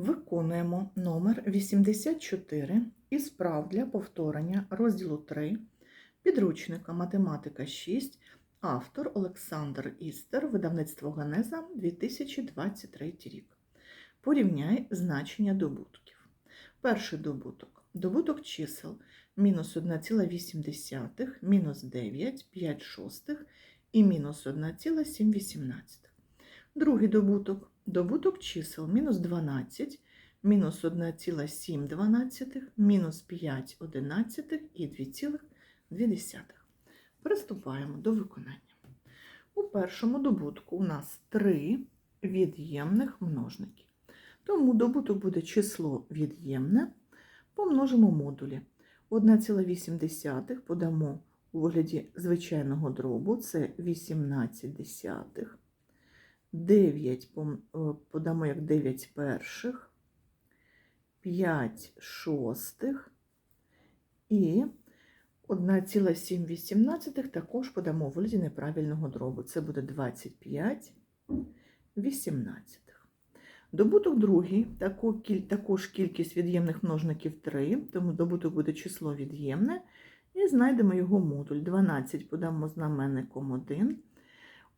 Виконуємо номер 84 із прав для повторення розділу 3 підручника Математика 6, автор Олександр Істер, видавництво Генеза 2023 рік. Порівняй значення добутків. Перший добуток. Добуток чисел мінус 1,8, мінус 9, 5 шостих і мінус 1,7. Другий добуток. Добуток чисел мінус 12, мінус 1,7, мінус 5 одинадцятих і 2,2. Приступаємо до виконання. У першому добутку у нас три від'ємних множники. Тому добуток буде число від'ємне, помножимо модулі. 1,8 подамо у вигляді звичайного дробу, це 18 десятих. 9 е, подамо як 9 перших, 5 шостих і 1,7 також подамо у вигляді неправильного дробу. Це буде 25 18. Добуток другий, також кількість від'ємних множників 3, тому добуток буде число від'ємне. І знайдемо його модуль. 12 подамо знаменником 1.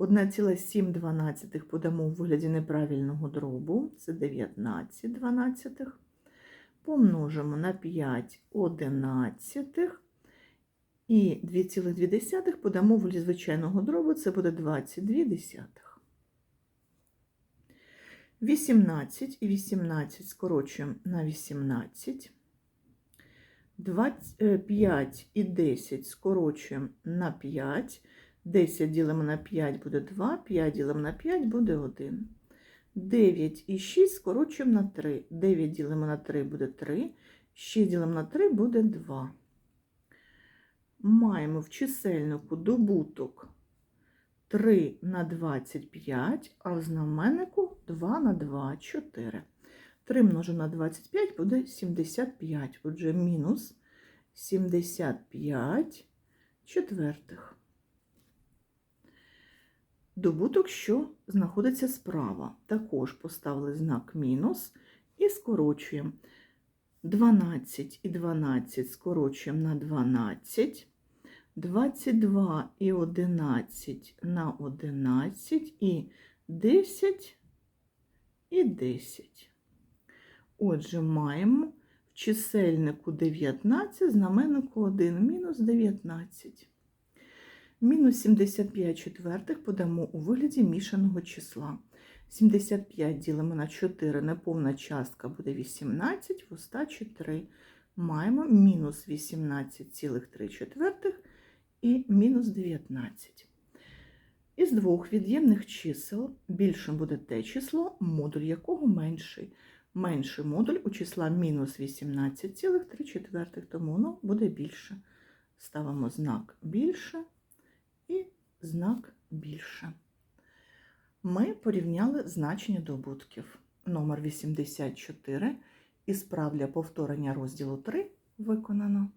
1,7 подамо у вигляді неправильного дробу, це 19 дванадцятих. Помножимо на 5 одинадцятих. І 2,2 подамо у вигляді звичайного дробу, це буде 22 десятих. 18 і 18 скорочуємо на 18. 5 і 10 скорочуємо на 5. 10 ділимо на 5 буде 2, 5 ділимо на 5 буде 1. 9 і 6 скорочуємо на 3. 9 ділимо на 3 буде 3, 6 ділимо на 3 буде 2. Маємо в чисельнику добуток 3 на 25, а в знаменнику 2 на 2 4. 3 множимо на 25 буде 75. Отже, мінус 75 четвертих. Добуток, що знаходиться справа. Також поставили знак мінус і скорочуємо. 12 і 12 скорочуємо на 12. 22 і 11 на 11 і 10 і 10. Отже, маємо в чисельнику 19, знаменнику 1, мінус 19. Мінус 75 четвертих подамо у вигляді мішаного числа. 75 ділимо на 4, неповна частка буде 18, в остачі 3. Маємо мінус 18,3 четвертих і мінус 19. Із двох від'ємних чисел більшим буде те число, модуль якого менший. Менший модуль у числа мінус 18,3 четвертих, тому воно буде більше. Ставимо знак більше і знак більше. Ми порівняли значення добутків. Номер 84 із прав для повторення розділу 3 виконано.